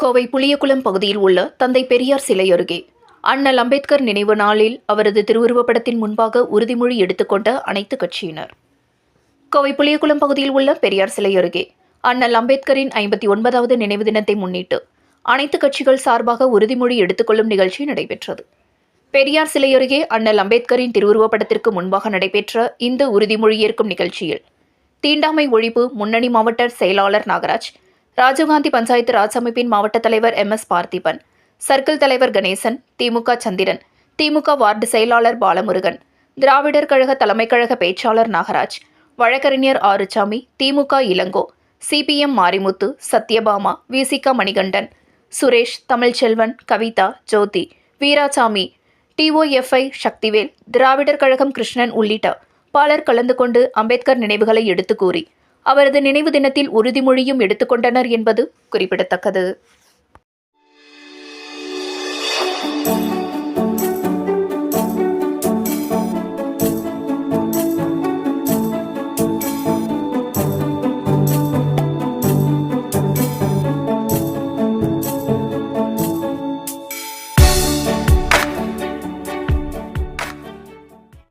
கோவை புளியகுளம் பகுதியில் உள்ள தந்தை பெரியார் சிலை அருகே. அண்ணல் அம்பேத்கர் நினைவு நாளில் அவரது திருவுருவப்படத்தின் முன்பாக உறுதிமொழி எடுத்துக்கொண்ட அனைத்து கட்சியினர். கோவை புளியகுளம் பகுதியில் உள்ள பெரியார் சிலை அருகே அண்ணல் அம்பேத்கரின் ஐம்பத்தி ஒன்பதாவது நினைவு தினத்தை முன்னிட்டு அனைத்து கட்சிகள் சார்பாக உறுதிமொழி எடுத்துக்கொள்ளும் நிகழ்ச்சி நடைபெற்றது. பெரியார் சிலை அருகே அண்ணல் அம்பேத்கரின் திருவுருவப்படத்திற்கு முன்பாக நடைபெற்ற இந்த உறுதிமொழி ஏற்கும் நிகழ்ச்சியில் தீண்டாமை ஒழிப்பு முன்னணி மாவட்ட செயலாளர் நாகராஜ் ராஜீவ்காந்தி பஞ்சாயத்து ராஜ் அமைப்பின் மாவட்ட தலைவர் எம் எஸ் பார்த்திபன் சர்க்கிள் தலைவர் கணேசன் திமுக சந்திரன் திமுக வார்டு செயலாளர் பாலமுருகன் திராவிடர் கழக தலைமைக் கழக பேச்சாளர் நாகராஜ் வழக்கறிஞர் ஆறுசாமி திமுக இளங்கோ சிபிஎம் மாரிமுத்து சத்யபாமா விசிகா மணிகண்டன் சுரேஷ் தமிழ்ச்செல்வன் கவிதா ஜோதி வீராசாமி டிஓஎஃப்ஐ சக்திவேல் திராவிடர் கழகம் கிருஷ்ணன் உள்ளிட்ட பலர் கலந்து கொண்டு அம்பேத்கர் நினைவுகளை எடுத்துக் கூறி அவரது நினைவு தினத்தில் உறுதிமொழியும் எடுத்துக்கொண்டனர் என்பது குறிப்பிடத்தக்கது.